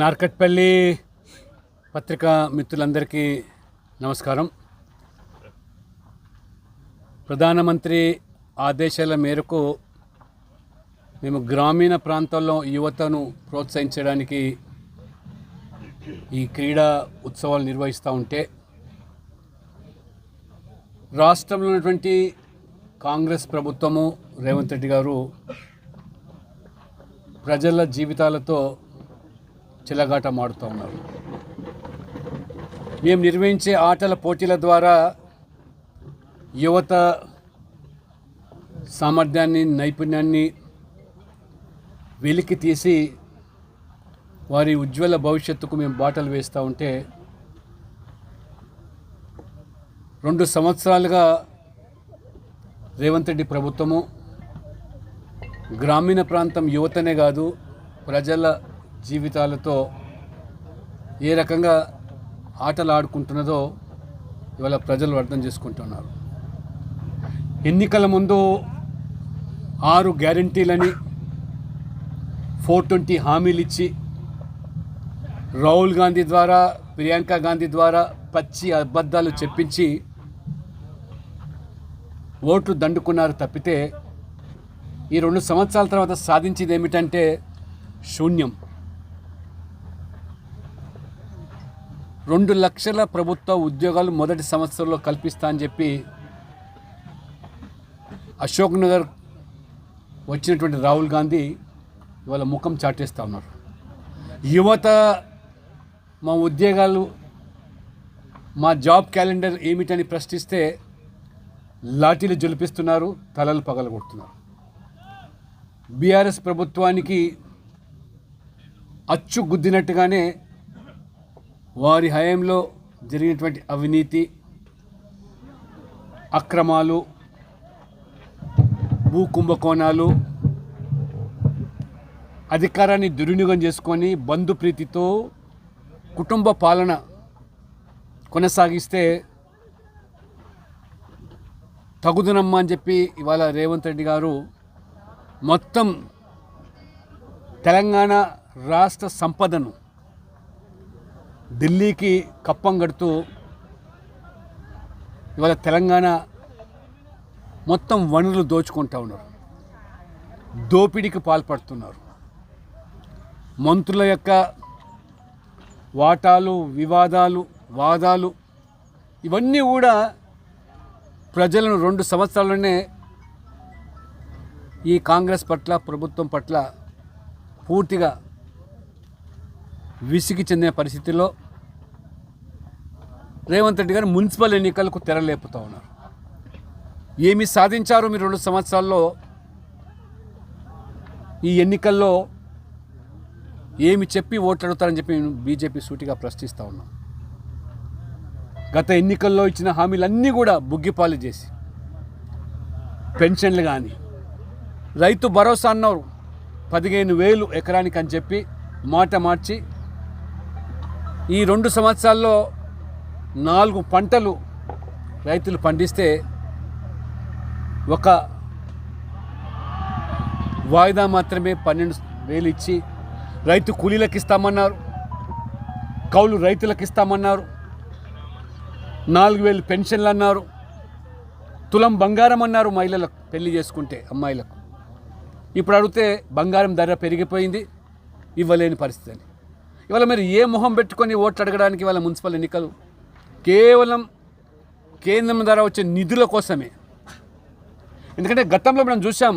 నార్కట్పల్లి పత్రికా మిత్రులందరికీ నమస్కారం. ప్రధానమంత్రి ఆదేశాల మేరకు మేము గ్రామీణ ప్రాంతాల్లో యువతను ప్రోత్సహించడానికి ఈ క్రీడా ఉత్సవాలు నిర్వహిస్తూ ఉంటే రాష్ట్రంలో ఉన్నటువంటి కాంగ్రెస్ ప్రభుత్వము రేవంత్ రెడ్డి గారు ప్రజల జీవితాలతో చిలగాట మాడుతూ ఉన్నారు. మేము నిర్వహించే ఆటల పోటీల ద్వారా యువత సామర్థ్యాన్ని నైపుణ్యాన్ని వెలికి తీసి వారి ఉజ్వల భవిష్యత్తుకు మేము బాటలు వేస్తూ ఉంటే రెండు సంవత్సరాలుగా రేవంత్ రెడ్డి ప్రభుత్వము గ్రామీణ ప్రాంతం యువతనే కాదు ప్రజల జీవితాలతో ఏ రకంగా ఆటలు ఆడుకుంటున్నదో ఇవాళ ప్రజలు అర్థం చేసుకుంటున్నారు. ఎన్నికల ముందు ఆరు గ్యారంటీలని ఫోర్ ట్వంటీ హామీలు ఇచ్చి రాహుల్ గాంధీ ద్వారా ప్రియాంక గాంధీ ద్వారా పచ్చి అబద్ధాలు చెప్పించి ఓట్లు దండుకున్నారు తప్పితే ఈ రెండు సంవత్సరాల తర్వాత సాధించేది ఏమిటంటే శూన్యం. రెండు లక్షల ప్రభుత్వ ఉద్యోగాలు మొదటి సంవత్సరంలో కల్పిస్తా అని చెప్పి అశోక్ నగర్ వచ్చినటువంటి రాహుల్ గాంధీ ఇవాళ ముఖం చాటేస్తూ ఉన్నారు. యువత మా ఉద్యోగాలు మా జాబ్ క్యాలెండర్ ఏమిటని ప్రశ్నిస్తే లాఠీలు జొలిపిస్తున్నారు తలలు పగలగొడుతున్నారు. బీఆర్ఎస్ ప్రభుత్వానికి అచ్చు గుద్దినట్టుగానే వారి హయాంలో జరిగినటువంటి అవినీతి అక్రమాలు భూ కుంభకోణాలు అధికారాన్ని దుర్వినియోగం చేసుకొని బంధుప్రీతితో కుటుంబ పాలన కొనసాగిస్తే తగుదునమ్మా అని చెప్పి ఇవాళ రేవంత్ రెడ్డి గారు మొత్తం తెలంగాణ రాష్ట్ర సంపదను ఢిల్లీకి కప్పం కడుతూ ఇవాళ తెలంగాణ మొత్తం వనరులు దోచుకుంటా ఉన్నారు. దోపిడీకి పాల్పడుతున్నారు. మంత్రుల యొక్క వాటాలు వివాదాలు వాదాలు ఇవన్నీ కూడా ప్రజలను రెండు సంవత్సరాలనే ఈ కాంగ్రెస్ పట్ల ప్రభుత్వం పట్ల పూర్తిగా విసిగి చెందిన పరిస్థితిలో రేవంత్ రెడ్డి గారు మున్సిపల్ ఎన్నికలకు తెరలేపుతూ ఉన్నారు. ఏమి సాధించారు మీరు రెండు సంవత్సరాల్లో? ఈ ఎన్నికల్లో ఏమి చెప్పి ఓట్లు అడుగుతారని చెప్పి నేను బీజేపీ సూటిగా ప్రశ్నిస్తూ ఉన్నాం. గత ఎన్నికల్లో ఇచ్చిన హామీలన్నీ కూడా బుగ్గిపాలు చేసి పెన్షన్లు కానీ రైతు భరోసా అన్నారు పదిహేను వేలు ఎకరానికి అని చెప్పి మాట మార్చి ఈ రెండు సంవత్సరాల్లో నాలుగు పంటలు రైతులు పండిస్తే ఒక వాయిదా మాత్రమే పన్నెండు వేలు ఇచ్చి రైతు కూలీలకు ఇస్తామన్నారు కౌలు రైతులకు ఇస్తామన్నారు నాలుగు వేలు పెన్షన్లు అన్నారు తులం బంగారం అన్నారు మహిళలకు పెళ్ళి చేసుకుంటే అమ్మాయిలకు. ఇప్పుడు అడిగితే బంగారం ధర పెరిగిపోయింది ఇవ్వలేని పరిస్థితి అని. ఇవాళ మీరు ఏ మొహం పెట్టుకొని ఓట్లు అడగడానికి ఇవాళ మున్సిపల్ ఎన్నికలు? కేవలం కేంద్రం ద్వారా వచ్చే నిధుల కోసమే. ఎందుకంటే గతంలో మనం చూసాం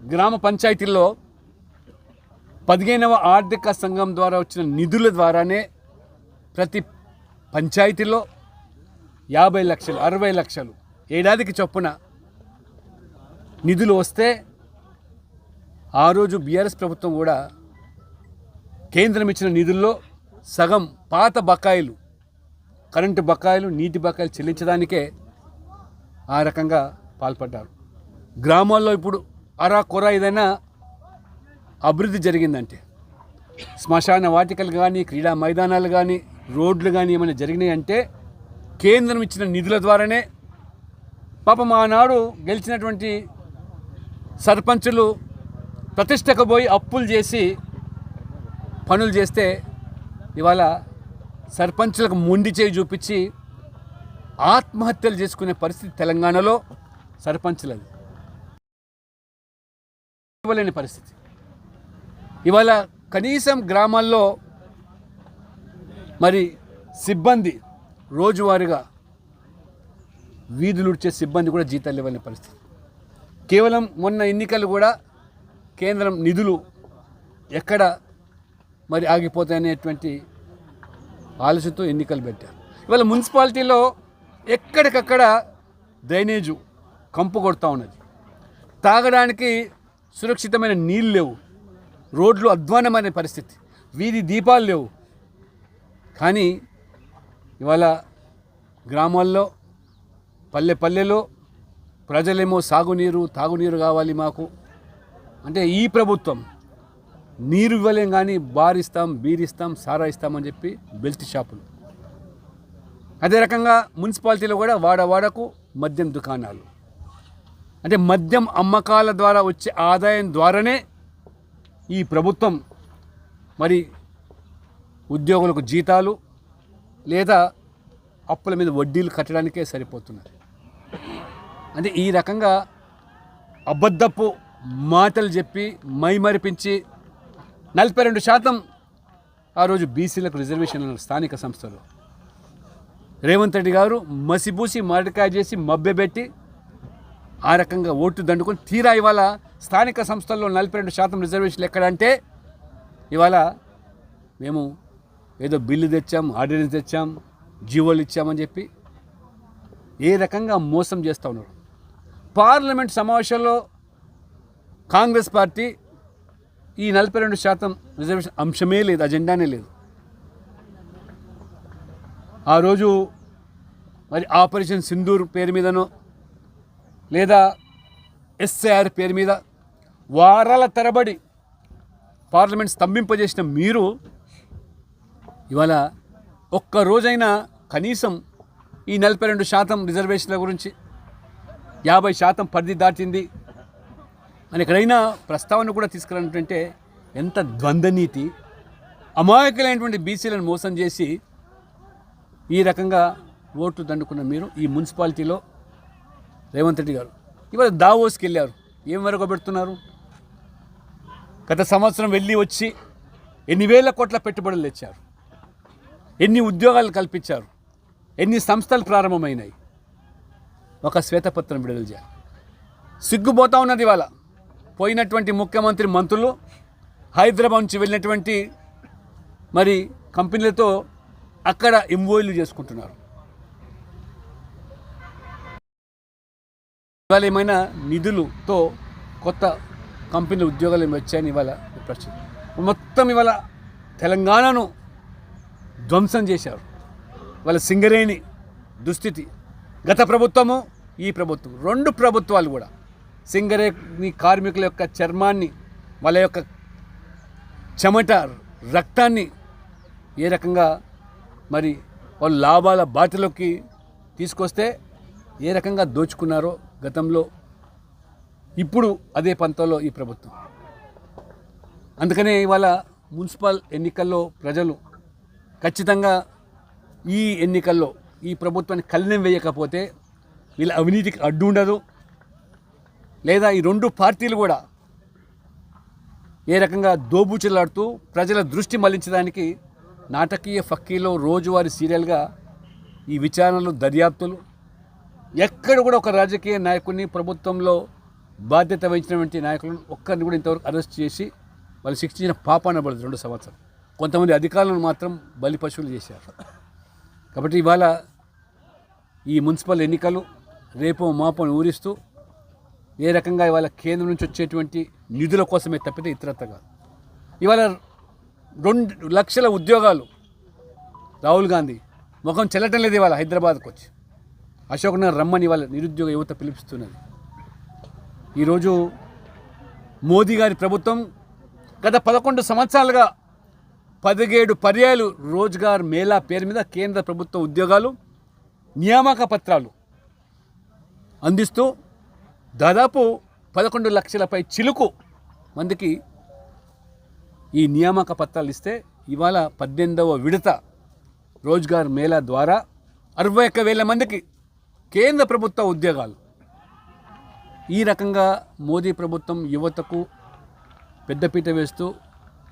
గ్రామ పంచాయతీల్లో పదిహేనవ ఆర్థిక సంఘం ద్వారా వచ్చిన నిధుల ద్వారానే ప్రతి పంచాయతీలో యాభై లక్షలు అరవై లక్షలు ఏడాదికి చొప్పున నిధులు వస్తే ఆ రోజు బీఆర్ఎస్ ప్రభుత్వం కూడా కేంద్రం ఇచ్చిన నిధుల్లో సగం పాత బకాయిలు కరెంటు బకాయిలు నీటి బకాయిలు చెల్లించడానికే ఆ రకంగా పాల్పడ్డారు. గ్రామాల్లో ఇప్పుడు అరా కొర ఏదైనా అభివృద్ధి జరిగిందంటే శ్మశాన వాటికలు కానీ క్రీడా మైదానాలు కానీ రోడ్లు కానీ ఏమైనా జరిగినాయంటే కేంద్రం ఇచ్చిన నిధుల ద్వారానే పాపం ఆనాడు గెలిచినటువంటి సర్పంచులు ప్రతిష్టకు పోయి అప్పులు చేసి పనులు చేస్తే ఇవాళ సర్పంచులకు మొండి చేయి చూపించి ఆత్మహత్యలు చేసుకునే పరిస్థితి తెలంగాణలో సర్పంచులది. ఇవ్వలేని పరిస్థితి. ఇవాళ కనీసం గ్రామాల్లో మరి సిబ్బంది రోజువారీగా వీధులు ఉడిచే సిబ్బంది కూడా జీతాలు ఇవ్వలేని పరిస్థితి. కేవలం మొన్న ఎన్నికలు కూడా కేంద్రం నిధులు ఎక్కడ మరి ఆగిపోతాయనేటువంటి ఆలస్యంతో ఎన్నికలు పెట్టారు. ఇవాళ మున్సిపాలిటీలో ఎక్కడికక్కడ డ్రైనేజు కంపు కొడుతూ ఉన్నది. తాగడానికి సురక్షితమైన నీళ్ళు లేవు. రోడ్లు అధ్వానమైన పరిస్థితి. వీధి దీపాలు లేవు. కానీ ఇవాళ గ్రామాల్లో పల్లె పల్లెలో ప్రజలేమో సాగునీరు తాగునీరు కావాలి మాకు. అంటే ఈ ప్రభుత్వం నీరు ఇవ్వలేం కానీ బారిస్తాం బీరిస్తాం సారా ఇస్తామని చెప్పి బెల్ట్ షాపులు. అదే రకంగా మున్సిపాలిటీలో కూడా వాడవాడకు మద్యం దుకాణాలు. అంటే మద్యం అమ్మకాల ద్వారా వచ్చే ఆదాయం ద్వారానే ఈ ప్రభుత్వం మరి ఉద్యోగులకు జీతాలు లేదా అప్పుల మీద వడ్డీలు కట్టడానికే సరిపోతున్నది. అంటే ఈ రకంగా అబద్ధపు మాటలు చెప్పి మైమరిపించి నలభై రెండు శాతం ఆ రోజు బీసీలకు రిజర్వేషన్లు స్థానిక సంస్థలు. రేవంత్ రెడ్డి గారు మసిబూసి మారడికాయ చేసి మభ్యపెట్టి ఆ రకంగా ఓటు దండుకొని తీరా ఇవాళ స్థానిక సంస్థల్లో నలభై రెండు శాతం రిజర్వేషన్లు ఎక్కడంటే ఇవాళ మేము ఏదో బిల్లు తెచ్చాం ఆర్డినెన్స్ తెచ్చాం జీవోలు ఇచ్చామని చెప్పి ఏ రకంగా మోసం చేస్తూ ఉన్నారు పార్లమెంట్ సమావేశంలో కాంగ్రెస్ పార్టీ ఈ నలభై రెండు శాతం రిజర్వేషన్ అంశమే లేదు అజెండానే లేదు. ఆ రోజు మరి ఆపరేషన్ సింధూర్ పేరు మీదనో లేదా ఎస్ఐఆర్ పేరు మీద వారాల తరబడి పార్లమెంట్ స్తంభింపజేసిన మీరు ఇవాళ ఒక్క రోజైనా కనీసం ఈ నలభై రెండు శాతం రిజర్వేషన్ల గురించి యాభై శాతం పరిధి దాటింది. అని ఎక్కడైనా ప్రస్తావన కూడా తీసుకురానంటే ఎంత ద్వంద్వనీతి అమాయకులైనటువంటి బీసీలను మోసం చేసి ఈ రకంగా ఓట్లు దండుకున్న మీరు ఈ మున్సిపాలిటీలో రేవంత్ రెడ్డి గారు. ఇవాళ దావోస్కి వెళ్ళారు. ఏం వరకు పెడుతున్నారు? గత సంవత్సరం వెళ్ళి వచ్చి ఎన్ని వేల కోట్ల పెట్టుబడులు తెచ్చారు? ఎన్ని ఉద్యోగాలు కల్పించారు? ఎన్ని సంస్థలు ప్రారంభమైనాయి? ఒక శ్వేతపత్రం విడుదల చేయాలి. సిగ్గుపోతా ఉన్నది ఇవాళ. పోయినటువంటి ముఖ్యమంత్రి మంత్రులు హైదరాబాద్ నుంచి వెళ్ళినటువంటి మరి కంపెనీలతో అక్కడ ఎంఓఈలు చేసుకుంటున్నారు. ఇవాళ ఏమైనా నిధులతో కొత్త కంపెనీ ఉద్యోగాలు ఏమి వచ్చాయని ఇవాళ ప్రశ్న. మొత్తం ఇవాళ తెలంగాణను ధ్వంసం చేశారు. వాళ్ళ సింగరేణి దుస్థితి. గత ప్రభుత్వము ఈ ప్రభుత్వం. రెండు ప్రభుత్వాలు కూడా. సింగరేణి కార్మికుల యొక్క చర్మాన్ని వాళ్ళ యొక్క చెమట రక్తాన్ని ఏ రకంగా మరి వాళ్ళు లాభాల బాటలోకి తీసుకొస్తే ఏ రకంగా దోచుకున్నారో గతంలో ఇప్పుడు అదే పంతంలో ఈ ప్రభుత్వం. అందుకనే ఇవాళ మున్సిపల్ ఎన్నికల్లో ప్రజలు ఖచ్చితంగా ఈ ఎన్నికల్లో ఈ ప్రభుత్వాన్ని కళ్ళెం వేయకపోతే వీళ్ళ అవినీతికి అడ్డు ఉండదు. లేదా ఈ రెండు పార్టీలు కూడా ఏ రకంగా దోబూచులాడుతూ ప్రజల దృష్టి మళ్ళించడానికి నాటకీయ ఫక్కీలో రోజువారీ సీరియల్గా ఈ విచారణలు దర్యాప్తులు ఎక్కడ కూడా ఒక రాజకీయ నాయకుడిని ప్రభుత్వంలో బాధ్యత వహించినటువంటి నాయకులను ఒక్కరిని కూడా ఇంతవరకు అరెస్ట్ చేసి వాళ్ళు శిక్షించిన పాపాన పడదు రెండు సంవత్సరం కొంతమంది అధికారులను మాత్రం బలి పశువులు చేశారు. కాబట్టి ఇవాళ ఈ మున్సిపల్ ఎన్నికలు రేపో మాపను ఊరిస్తూ ఏ రకంగా ఇవాళ కేంద్రం నుంచి వచ్చేటువంటి నిధుల కోసమే తప్పితే ఇతరత్ర కాదు. ఇవాళ రెండు లక్షల ఉద్యోగాలు రాహుల్ గాంధీ ముఖం చెల్లటం లేదు ఇవాళ హైదరాబాద్కు వచ్చి. అశోక్ నగర్ రమ్మని ఇవాళ నిరుద్యోగ యువత పిలిపిస్తున్నది. ఈరోజు మోదీ గారి ప్రభుత్వం గత పదకొండు సంవత్సరాలుగా పదిహేడు పర్యాయాలు రోజ్గార్ మేళా పేరు మీద కేంద్ర ప్రభుత్వ ఉద్యోగాలు నియామక పత్రాలు అందిస్తూ దాదాపు పదకొండు లక్షలపై చిలుకు మందికి ఈ నియామక పత్రాలు ఇస్తే ఇవాళ పద్దెనిమిదవ విడత రోజ్గార్ మేళా ద్వారా అరవై ఒక్క వేల మందికి కేంద్ర ప్రభుత్వ ఉద్యోగాలు. ఈ రకంగా మోదీ ప్రభుత్వం యువతకు పెద్దపీట వేస్తూ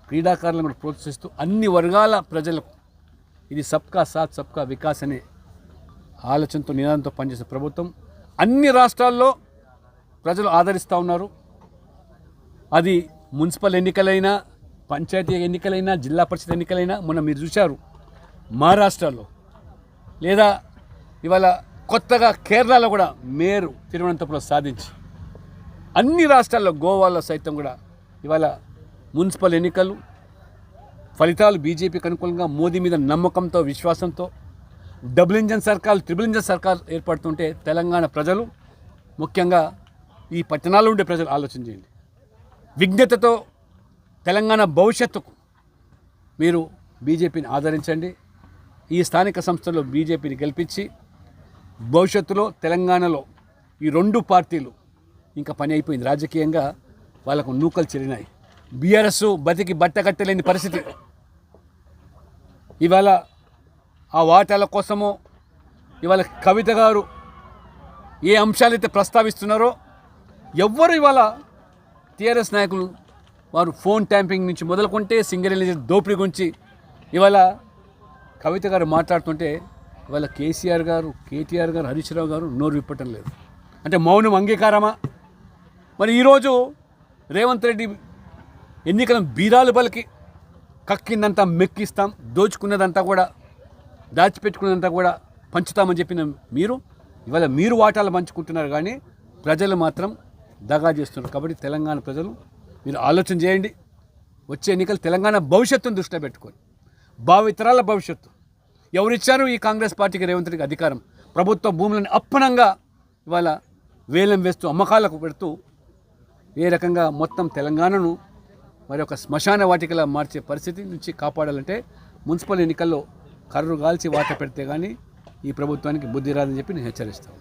క్రీడాకారులను కూడా ప్రోత్సహిస్తూ అన్ని వర్గాల ప్రజలకు ఇది సబ్కా సాత్ సబ్కా వికాస్ అనే ఆలోచనతో నినాదంతో పనిచేసే ప్రభుత్వం. అన్ని రాష్ట్రాల్లో ప్రజలు ఆదరిస్తూ ఉన్నారు. అది మున్సిపల్ ఎన్నికలైనా పంచాయతీ ఎన్నికలైనా జిల్లా పరిషత్ ఎన్నికలైనా మొన్న మీరు చూశారు. మహారాష్ట్రలో లేదా ఇవాళ కొత్తగా కేరళలో కూడా మేరు తిరువనంతపురం సాధించి అన్ని రాష్ట్రాల్లో గోవాలో సైతం కూడా ఇవాళ మున్సిపల్ ఎన్నికలు ఫలితాలు బీజేపీకి అనుకూలంగా మోదీ మీద నమ్మకంతో విశ్వాసంతో డబుల్ ఇంజన్ సర్కార్ ట్రిపుల్ ఇంజన్ సర్కార్ ఏర్పడుతుంటే తెలంగాణ ప్రజలు ముఖ్యంగా ఈ పట్టణాల్లో ఉండే ప్రజలు ఆలోచన చేయండి. విజ్ఞతతో తెలంగాణ భవిష్యత్తుకు మీరు బీజేపీని ఆదరించండి. ఈ స్థానిక సంస్థల్లో బీజేపీని గెలిపించి భవిష్యత్తులో తెలంగాణలో ఈ రెండు పార్టీలు ఇంకా పని అయిపోయింది. రాజకీయంగా వాళ్ళకు నూకలు చెరినాయి. బీఆర్ఎస్ బతికి బట్ట కట్టలేని పరిస్థితి. ఇవాళ ఆ వాటాల కోసమో ఇవాళ కవిత గారు ఏ అంశాలైతే ప్రస్తావిస్తున్నారో ఎవ్వరు ఇవాళ టీఆర్ఎస్ నాయకులు వారు ఫోన్ ట్యాంపింగ్ నుంచి మొదలుకుంటే సింగర్ రిలీజ్ దోపిడీ గురించి ఇవాళ కవిత గారు మాట్లాడుతుంటే ఇవాళ కేసీఆర్ గారు కేటీఆర్ గారు హరీష్ రావు గారు నోరు విప్పటం లేదు. అంటే మౌనం అంగీకారమా? మరి ఈరోజు రేవంత్ రెడ్డి ఎన్నికల బీరాలు బలికి కక్కిందంతా మెక్కిస్తాం దోచుకున్నదంతా కూడా దాచిపెట్టుకున్నదంతా కూడా పంచుతామని చెప్పిన మీరు ఇవాళ మీరు వాటాలు పంచుకుంటున్నారు కానీ ప్రజలు మాత్రం దగా చేస్తున్నారు. కాబట్టి తెలంగాణ ప్రజలు మీరు ఆలోచన చేయండి. వచ్చే ఎన్నికలు తెలంగాణ భవిష్యత్తును దృష్టిలో పెట్టుకొని భావితరాల భవిష్యత్తు. ఎవరిచ్చారు ఈ కాంగ్రెస్ పార్టీకి రేవంత్ రెడ్డికి అధికారం? ప్రభుత్వ భూములను అప్పనంగా ఇవాళ వేలం వేస్తూ అమ్మకాలకు పెడుతూ ఏ రకంగా మొత్తం తెలంగాణను మరి ఒక శ్మశాన వాటికలా మార్చే పరిస్థితి నుంచి కాపాడాలంటే మున్సిపల్ ఎన్నికల్లో కర్రు గాల్చి వాత పెడితే కానీ ఈ ప్రభుత్వానికి బుద్ధి రాదని చెప్పి నేను హెచ్చరిస్తాను.